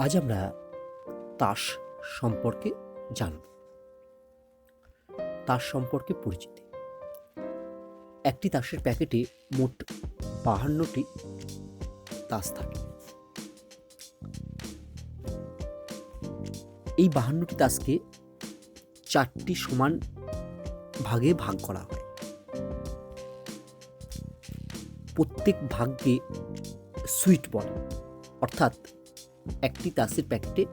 আজ আমরা তাস সম্পর্কে জানব। তাস সম্পর্কে পরিচিতি। একটি তাসের প্যাকেটে মোট বাহান্নটি তাস থাকে। এই বাহান্নটি তাসকে চারটি সমান ভাগে ভাগ করা হয়। প্রত্যেক ভাগকে সুইট বলে, অর্থাৎ একটি তাসের প্যাকেটে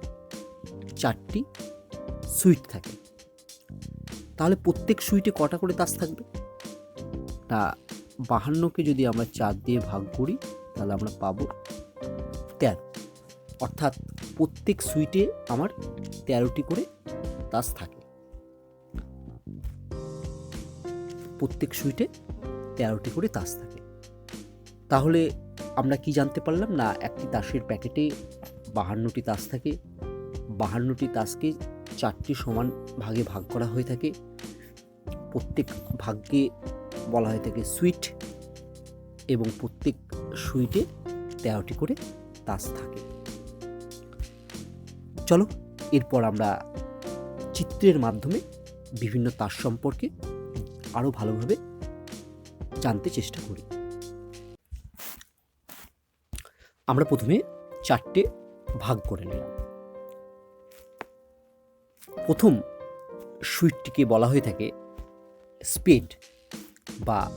চারটি সুইট থাকে। তাহলে প্রত্যেক সুইটে কটা করে তাস থাকবে? তা বাহান্নকে যদি আমরা চার দিয়ে ভাগ করি, তাহলে আমরা পাবো তেরো। অর্থাৎ প্রত্যেক সুইটে আমার তেরোটি করে তাস থাকে। প্রত্যেক সুইটে তেরোটি করে তাস থাকে। তাহলে আমরা কি জানতে পারলাম? না, একটি তাসের প্যাকেটে বাহান্নটি তাস থাকে। বাহান্নটি তাসকে চারটি সমান ভাগে ভাগ করা হয়ে থাকে। প্রত্যেক ভাগ্যে বলা হয়ে থাকে সুইট এবং প্রত্যেক সুইটে তেরোটি করে তাস থাকে। চলো, এরপর আমরা চিত্রের মাধ্যমে বিভিন্ন তাস সম্পর্কে আরও ভালোভাবে জানতে চেষ্টা করি। আমরা প্রথমে চারটে ভাগ করে নিলাম। প্রথম সুইটটিকে বলা হয়ে থাকে স্পেড বা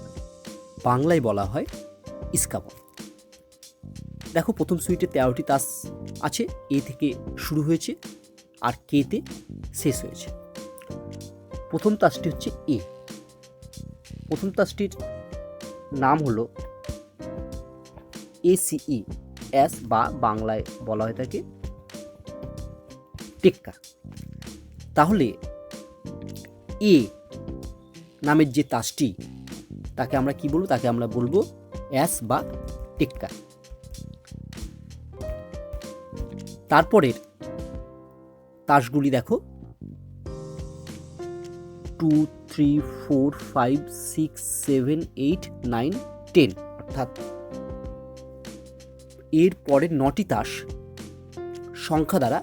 বাংলায় বলা হয় ইস্কাবল। দেখো প্রথম সুইটে তেরোটি তাস আছে, এ থেকে শুরু হয়েছে আর কেতে শেষ হয়েছে। প্রথম তাসটি হচ্ছে এ। প্রথম তাসটির নাম হলো এসিই এস বা বাংলায় বলা হয়ে থাকে টেক্কা। তাহলে এ নামের যে তাসটি, তাকে আমরা কি বলব? তাকে আমরা বলব অ্যাস বা টেক্কা। তারপরের তাসগুলি দেখো। Two, three, four, five, six, seven, eight, nine, ten. অর্থাৎ এর পরের নটি তাস সংখ্যা দ্বারা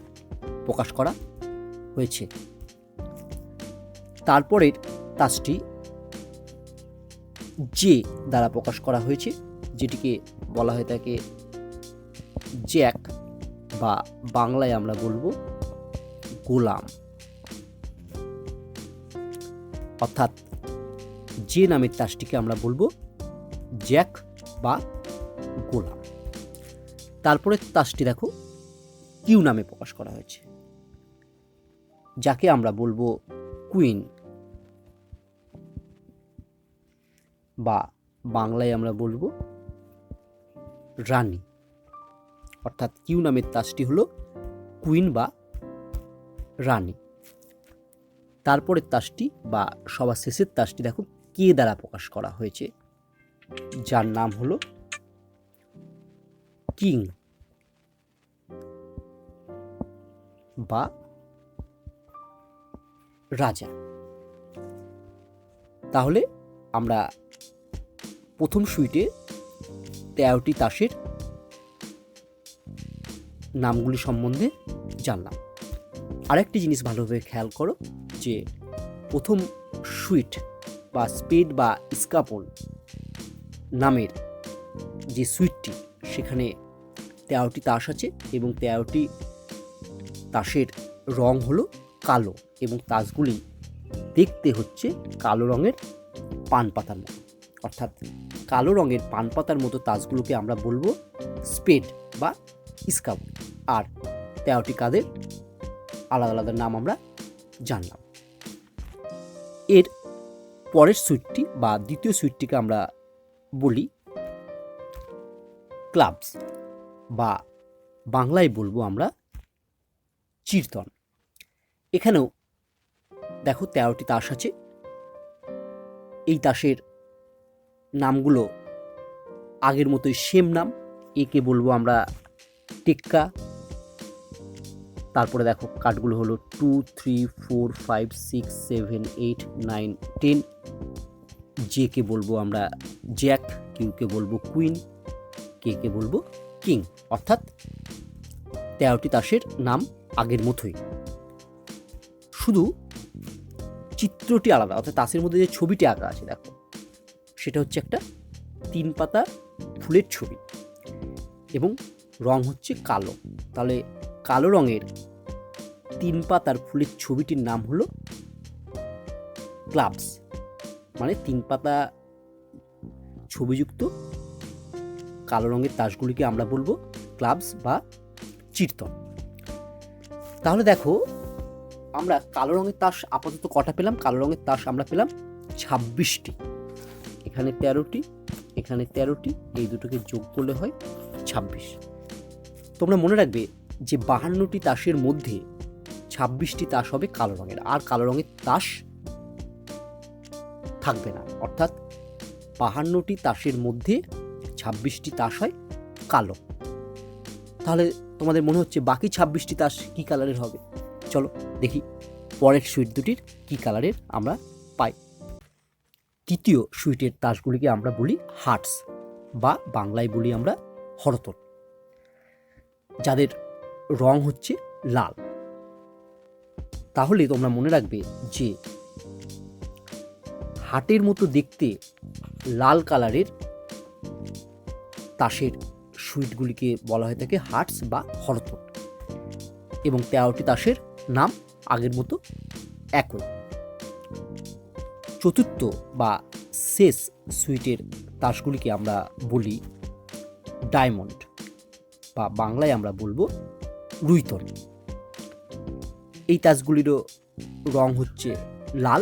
প্রকাশ করা হয়েছে। তারপরের তাসটি যে দ্বারা প্রকাশ করা হয়েছে, যেটিকে বলা হয়ে থাকে জ্যাক বা বাংলায় আমরা বলব গোলাম। অর্থাৎ যে নামের তাসটিকে আমরা বলব জ্যাক বা গোলাম। তারপরে তাসটি দেখো, কিউ নামে প্রকাশ করা হয়েছে। যাকে আমরা বলব কুইন। বা বাংলায় আমরা বলব রানী। অর্থাৎ কিউ নামের তাসটি হলো কুইন বা রানী। তারপরের তাসটি বা সবার শেষের তাসটি দেখো, কে দ্বারা প্রকাশ করা হয়েছে, যার নাম হলো কিং। বা রাজা। তাহলে আমরা প্রথম সুইটে তেরোটি তাসের নামগুলি সম্বন্ধে জানলাম। আরেকটি জিনিস ভালোভাবে খেয়াল করো যে প্রথম সুইট বা স্পেড বা স্কাপল নামের যে সুইটটি, সেখানে তেরোটি তাস আছে এবং তেরোটি তাসের রং হলো কালো এবং তাসগুলি দেখতে হচ্ছে কালো রঙের পান পাতার মতো। অর্থাৎ কালো রঙের পান পাতার মতো তাসগুলোকে আমরা বলব স্পেড বা স্কাব আর তেরোটি কাদের আলাদা আলাদা নাম আমরা জানলাম। এর পরের সুইটটি বা দ্বিতীয় সুইটটিকে আমরা বলি ক্লাবস বা বাংলায় বলব আমরা চিরতন। এখানেও দেখো তেরোটি তাস আছে। এই তাসের নামগুলো আগের মতোই সেম নাম। একে বলব আমরা টেক্কা। তারপরে দেখো কার্ডগুলো হলো two three four five six seven eight nine ten J K বলব আমরা জ্যাক, কিউকে বলব কুইন কে কে বলব কিং। অর্থাৎ তেরোটি তাসের নাম। আগের মতোই। শুধু চিত্রটি আলাদা, অর্থাৎ তাসের মধ্যে যে ছবিটি আঁকা আছে, দেখো। সেটা হচ্ছে একটা তিন পাতা ফুলের ছবি এবং রং হচ্ছে কালো। তাহলে কালো রঙের তিন পাতার ফুলের ছবিটির নাম হলো ক্লাবস। মানে তিন পাতা ছবিযুক্ত কালো রঙের তাসগুলিকে আমরা বলব ক্লাবস বা চিরতন। তাহলে দেখো, আমরা কালো রঙের তাস আপাতত কটা পেলাম? কালো রঙের তাস আমরা পেলাম ছাব্বিশটি। এখানে তেরোটি এখানে তেরোটি, এই দুটোকে যোগ করলে হয় ছাব্বিশ। তোমরা মনে রাখবে যে বাহান্নটি তাসের মধ্যে ছাব্বিশটি তাস হবে কালো রঙের, আর কালো রঙের তাস থাকবে না। অর্থাৎ বাহান্নটি তাসের মধ্যে ছাব্বিশটি তাস হয় কালো। তাহলে তোমাদের মনে হচ্ছে বাকি ছাব্বিশটি তাস কী কালারের হবে? চলো, দেখি পরের সুইট দুটির কী কালারের আমরা পাই। তৃতীয় সুইটের তাসগুলিকে আমরা বলি হার্টস বা বাংলায় বলি আমরা হরতল যাদের রং হচ্ছে লাল। তাহলে তোমরা মনে রাখবে যে হাটের মতো দেখতে লাল কালারের তাসের সুইটগুলিকে বলা হয়ে থাকে হার্টস বা হরতল এবং তেরোটি তাসের নাম আগের মতো একই। চতুর্থ বা শেষ সুইটের তাসগুলিকে আমরা বলি ডায়মন্ড বা বাংলায় আমরা বলব রুইতল। এই তাসগুলিরও রং হচ্ছে লাল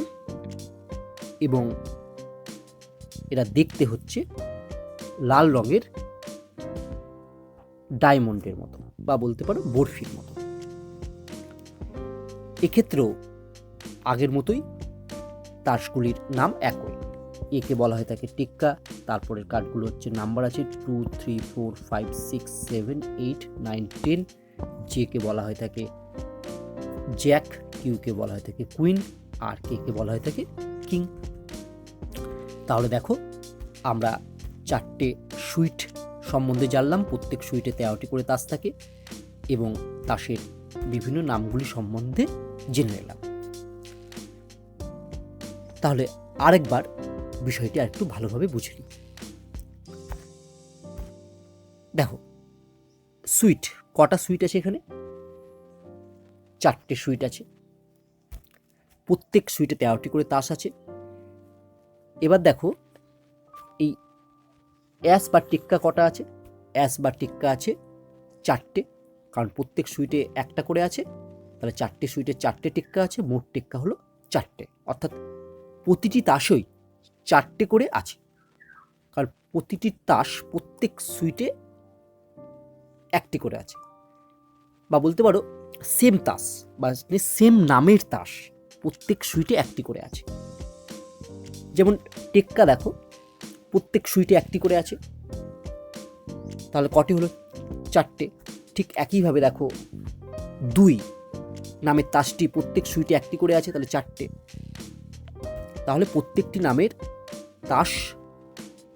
এবং এরা দেখতে হচ্ছে লাল রঙের ডায়মন্ডের মতো, বা বলতে পারো বরফির মতো। এক্ষেত্রেও আগের মতোই তাসগুলির নাম একই। একে বলা হয় থাকে টিক্কা, তারপরের কার্ডগুলো হচ্ছে নাম্বার আছে two, three, four, five, six, seven, eight, nine, ten. J K বলা হয় থাকে জ্যাক, কিউকে বলা হয় থাকে কুইন, আর কে কে বলা হয় থাকে কিং। তাহলে দেখো, আমরা চারটে সুইট সম্বন্ধে জানলাম, প্রত্যেক সুইটে তেরোটি করে তাস থাকে এবং তাসের বিভিন্ন নামগুলি সম্বন্ধে জেনে নিলাম। তাহলে আরেকবার বিষয়টি আরেকটু ভালোভাবে বুঝে নিই। দেখো সুইট কটা সুইট আছে এখানে? চারটে সুইট আছে। প্রত্যেক সুইটে তেরোটি করে তাস আছে। এবার দেখো, এই অ্যাস বা টিক্কা কটা আছে? অ্যাস বা টিক্কা আছে, চারটে। কারণ প্রত্যেক সুইটে একটা করে আছে, তাহলে চারটে সুইটে চারটে টিক্কা আছে, মোট টিক্কা হলো চারটে। অর্থাৎ প্রতিটি তাসই চারটে করে আছে। কারণ প্রতিটি তাস প্রত্যেক সুইটে একটি করে আছে। বা বলতে পারো সেম তাস, বা সেম নামের তাস প্রত্যেক সুইটে একটি করে আছে। যেমন টেক্কা দেখো প্রত্যেক সুইটে একটি করে আছে। তাহলে কটি হলো? চারটে। ঠিক একইভাবে দেখো, দুই নামের তাসটি প্রত্যেক সুইটে একটি করে আছে, তাহলে চারটে। তাহলে প্রত্যেকটি নামের তাস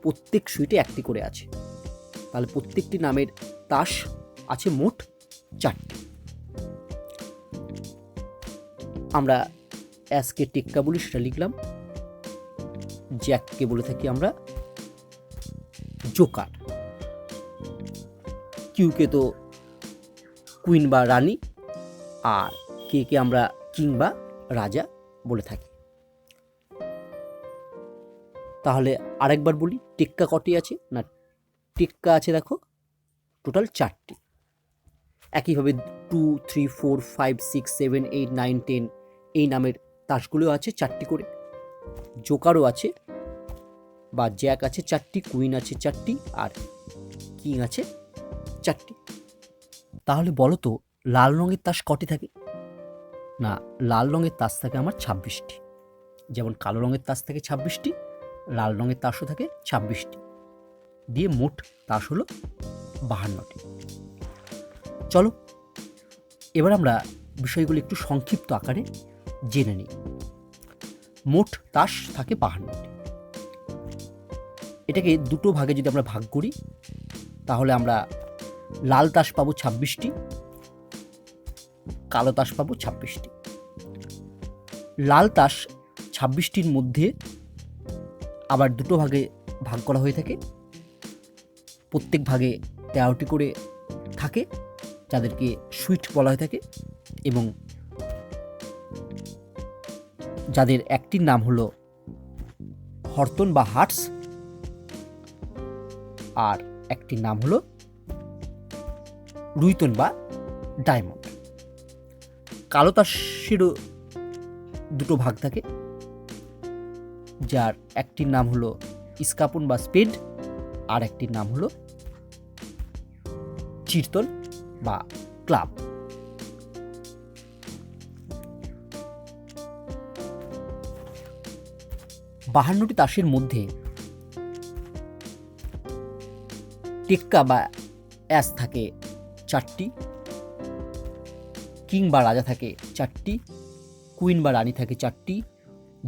প্রত্যেক সুইটে একটি করে আছে। তাহলে প্রত্যেকটি নামের তাস আছে মোট চারটি। আমরা অ্যাসকে টেক্কা বলি, সেটা লিখলাম। জ্যাককে বলে থাকি আমরা জোকার। কিউকে তো কুইন বা রানী, আর কে কে আমরা কিং বা রাজা বলে থাকি। তাহলে আরেকবার বলি, টেক্কা কটি আছে? না, টেক্কা আছে দেখো, টোটাল চারটি। একইভাবে two, three, four, five, six, seven, eight, nine, ten, এই নামের তাসগুলোও আছে চারটি করে। জোকারও আছে বা জ্যাক আছে, চারটি, কুইন আছে, চারটি, আর কিং আছে, চারটি। তাহলে বলো তো, লাল রঙের তাস কটি থাকে? না, লাল রঙের তাস থাকে আমার ছাব্বিশটি। যেমন কালো রঙের তাস থাকে ছাব্বিশটি, লাল রঙের তাসও থাকে ছাব্বিশটি। দিয়ে মোট তাস হলো বাহান্নটি। চলো, এবার আমরা বিষয়গুলো একটু সংক্ষিপ্ত আকারে জেনে নিই। মোট তাস থাকে বাহান্নটি। এটাকে দুটো ভাগে যদি আমরা ভাগ করি, তাহলে আমরা লাল তাস পাবো ছাব্বিশটি, কালো তাস পাবো ছাব্বিশটি। লাল তাস ছাব্বিশটির মধ্যে আবার দুটো ভাগে ভাগ করা হয়ে থাকে। প্রত্যেক ভাগে তেরোটি করে থাকে, যাদেরকে সুইট বলা হয়ে থাকে এবং যাদের একটির নাম হলো হর্তন বা হার্টস আর একটির নাম হলো রুইতন বা ডায়মন্ড। কালো তাসেরও দুটো ভাগ থাকে, যার একটির নাম হলো ইস্কাপন বা স্পেড, আর একটির নাম হলো চিরতন বা ক্লাব। বাহান্নটি তাসের মধ্যে টেক্কা বা অ্যাস থাকে চারটি, কিং বা রাজা থাকে চারটি, কুইন বা রানী থাকে চারটি,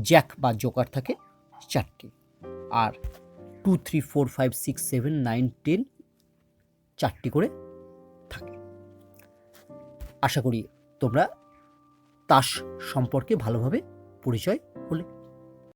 জ্যাক বা জোকার থাকে চারটি। আর two, three, four, five, six, seven, nine, ten চারটি করে থাকে। আশা করি তোমরা তাস সম্পর্কে ভালোভাবে পরিচয় হলে